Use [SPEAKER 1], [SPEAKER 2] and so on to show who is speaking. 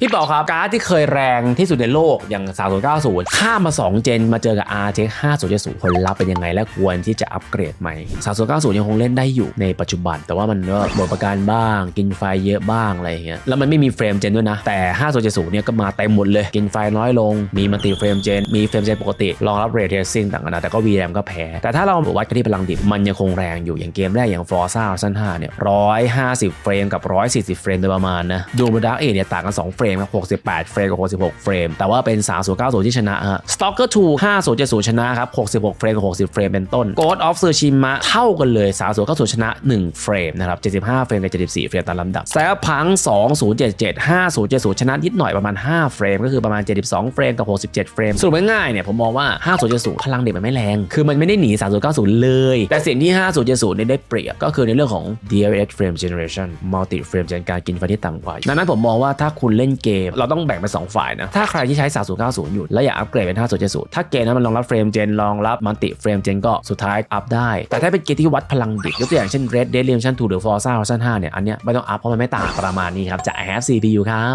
[SPEAKER 1] พี่บอกครับ การ์ดที่เคยแรงที่สุดในโลกอย่าง 3090 ข้ามมา 2 เจน มาเจอกับ RTX 5070ผลลัพธ์เป็นยังไงและควรที่จะอัปเกรดไหม3090 ยังคงเล่นได้อยู่ในปัจจุบัน แต่ว่ามันก็หมดประการบ้าง กินไฟเยอะบ้างอะไรอย่างเงี้ยแล้วมันไม่มีเฟรมเจนด้วยนะ แต่ 5070 เนี่ยก็มาเต็มหมดเลย กินไฟน้อยลง มีมัลติเฟรมเจน มีเฟรมเจนปกติรองรับเรทเทซิ่งต่างๆแต่ก็ VRAM ก็แพ้แต่ถ้าเราวัดกันที่พลังดิบมันยังคงแรงอยู่อย่างเกมแรกอย่าง Forza Horizon 5เนี่ย150 เฟรมกับ 140 เฟรมโดยประมาณนะดูบนดาร์กเอเนี่ยต่างกัน2เฟรมครับ68 เฟรมกับ 66 เฟรม แต่ว่าเป็น 3090 ที่ชนะฮะ Stalker 2 5070 ชนะครับ 66 เฟรมกับ 60 เฟรมเป็นต้น Ghost of Tsushima เท่ากันเลย 3090 ชนะ 1 เฟรมนะครับ 75 เฟรมกับ74 เฟรมตามลำดับ Cyberpunk 2077 5070 ชนะนิดหน่อยประมาณ 5 เฟรม ก็คือประมาณ 72 เฟรมกับ 67 เฟรมสรุปง่ายๆเนี่ยผมมองว่า 5070 พลังเด็กมันไม่แรง คือมันไม่ได้หนี 3090 เลย แต่สิ่งที่ 5070เนี่ยได้เปรียบก็คือในเรื่องของ DLS frame generation multi frame gen การกินไฟที่ต่ำกว่าดังนั้นผมมองว่าถ้าคุณเล่นเกม เราต้องแบ่งเป็นสองฝ่ายนะ ถ้าใครที่ใช้ 3090 อยู่ แล้วอยากอัปเกรดเป็น 5070 ถ้าเกมนั้นมันรองรับเฟรมเจนรองรับมัลติเฟรมเจนก็สุดท้ายอัพได้ แต่ถ้าเป็นเกมที่วัดพลังดิบยกตัวอย่างเช่น Red Dead Redemption 2หรือ Forza Horizon 5เนี่ยอันเนี้ยไม่ต้องอัพเพราะมันไม่ต่างประมาณนี้ครับจาก have CPU ครับ